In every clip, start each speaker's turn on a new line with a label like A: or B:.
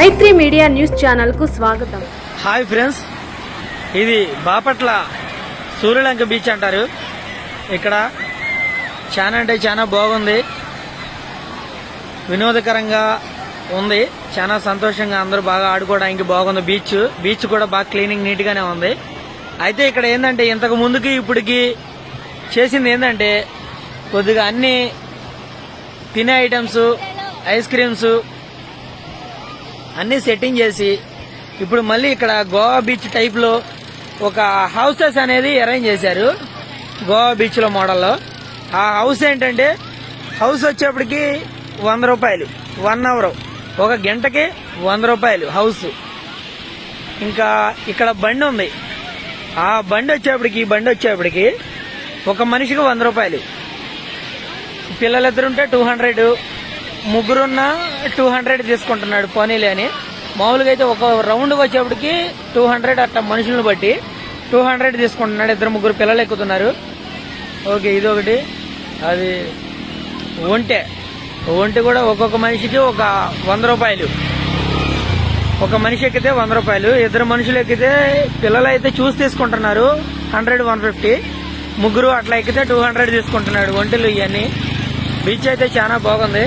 A: మైత్రి media news ఛానల్కు స్వాగతం.
B: Hi friends ఇది బాపట్ల సూర్యలంక బీచ్ అంటారు. ఇక్కడ చాలా అంటే చాలా బాగుంది. వినోదకరంగా ఉంది. చాలా సంతోషంగా అందరూ బాగా ఆడుకోవడానికి బాగుంది బీచ్. బీచ్ కూడా బాగా క్లీనింగ్ నీట్ గానే ఉంది. అయితే ఇక్కడ ఏంటంటే ఇంతకు ముందుకి ఇప్పటికి చేసింది ఏంటంటే కొద్దిగా అన్ని తినే ఐటమ్స్ ఐస్ క్రీమ్స్ అన్నీ సెట్టింగ్ చేసి ఇప్పుడు మళ్ళీ ఇక్కడ గోవా బీచ్ టైప్లో ఒక హౌసెస్ అనేది అరేంజ్ చేశారు గోవా బీచ్లో మోడల్లో ఆ హౌస్ ఏంటంటే హౌస్ వచ్చేప్పటికి వంద రూపాయలు వన్ అవర్ ఒక గంటకి వంద రూపాయలు హౌస్ ఇంకా ఇక్కడ బండి ఉంది. ఆ బండి వచ్చేప్పటికి బండి వచ్చేప్పటికి ఒక మనిషికి వంద రూపాయలు. పిల్లలిద్దరుంటే టూ హండ్రెడ్ ముగ్గురున్న టూ హండ్రెడ్ తీసుకుంటున్నాడు పోనీలే అని. మామూలుగా అయితే ఒక రౌండ్ వచ్చేప్పటికి టూ హండ్రెడ్ అట్లా మనుషులను బట్టి టూ హండ్రెడ్ తీసుకుంటున్నాడు ఇద్దరు ముగ్గురు పిల్లలు ఎక్కుతున్నారు. ఓకే ఇది ఒకటి అది ఒంటె. ఒంటె కూడా ఒక్కొక్క మనిషికి ఒక వంద రూపాయలు. ఒక మనిషి ఎక్కితే వంద రూపాయలు. ఇద్దరు మనుషులు ఎక్కితే పిల్లలు అయితే చూసి తీసుకుంటున్నారు హండ్రెడ్ వన్ ఫిఫ్టీ. ముగ్గురు అట్లా ఎక్కితే టూ హండ్రెడ్ తీసుకుంటున్నాడు ఒంటెలు ఇవన్నీ బీచ్ అయితే చాలా బాగుంది.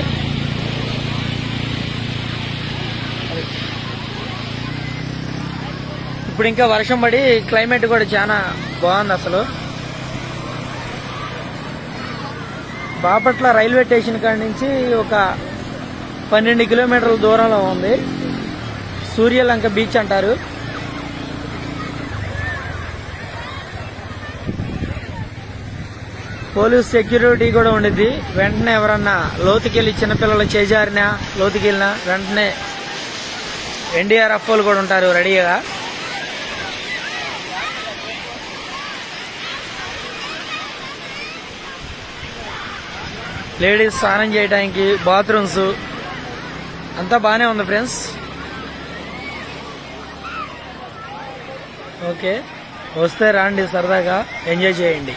B: ఇప్పుడు ఇంకా వర్షం పడి క్లైమేట్ కూడా చాలా బాగుంది అసలు. బాపట్ల రైల్వే స్టేషన్ కాడి నుంచి ఒక పన్నెండు కిలోమీటర్ల దూరంలో ఉంది. సూర్యలంక బీచ్ అంటారు. పోలీస్ సెక్యూరిటీ కూడా ఉండిద్ది. వెంటనే ఎవరన్నా లోతుకెళ్ళి చిన్నపిల్లలు చేజారినా లోతుకెళ్ళినా వెంటనే ఎన్డీఆర్ఎఫ్ వాళ్ళు కూడా ఉంటారు రెడీగా. లేడీస్ స్నానం చేయడానికి బాత్రూమ్స్. అంతా బాగానే ఉంది ఫ్రెండ్స్. ఓకే. వస్తే రాండి సరదాగా. ఎంజాయ్ చేయండి.